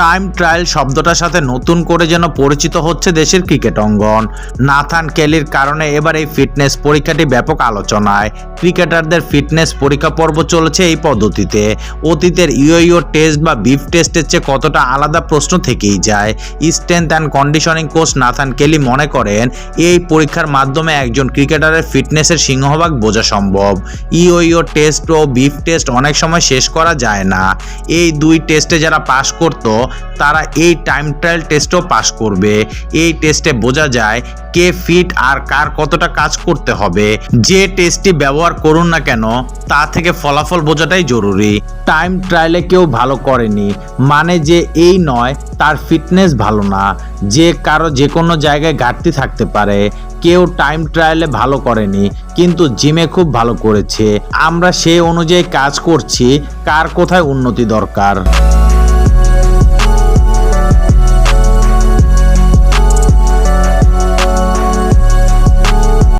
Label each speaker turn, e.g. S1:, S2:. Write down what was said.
S1: Time trial শব্দটার সাথে নতুন করে যেন পরিচিত হচ্ছে দেশের ক্রিকেট অঙ্গন। নাথান কেলির কারণে এবার এই ফিটনেস পরীক্ষাটি ব্যাপক আলোচনায়। ক্রিকেটারদের ফিটনেস পরীক্ষা পর্ব চলেছে এই পদ্ধতিতে। অতীতের ইউইও টেস্ট বা বিফ টেস্টের চেয়ে কতটা আলাদা প্রশ্ন থেকেই যায়। Strength and conditioning coach Nathan Kelly মনে করেন, এই পরীক্ষার মাধ্যমে একজন ক্রিকেটারের ফিটনেসের সিংহভাগ বোঝা সম্ভব। ইউইও টেস্ট ও বিফ টেস্ট অনেক সময় শেষ করা যায় না। এই দুই টেস্টে যারা পাশ করত তারা এই টাইম ট্রায়াল টেস্টও পাশ করবে। এই টেস্টে বোঝা যায় কে ফিট আর কার কতটা কাজ করতে হবে। যে টেস্টটি ব্যবহার করুন না কেন, তা থেকে ফলাফল বোঝাটাই জরুরি। টাইম ট্রায়ালে কেউ ভালো করেনি মানে যে এই নয়, তার ফিটনেস ভালো না। যে কারও যে কোনো জায়গায় ঘাটতি থাকতে পারে, কেউ টাইম ট্রায়ালে ভালো করেনি, কিন্তু জিমে খুব ভালো করেছে। আমরা সেই অনুযায়ী কাজ করছি, কার কোথায় উন্নতি দরকার।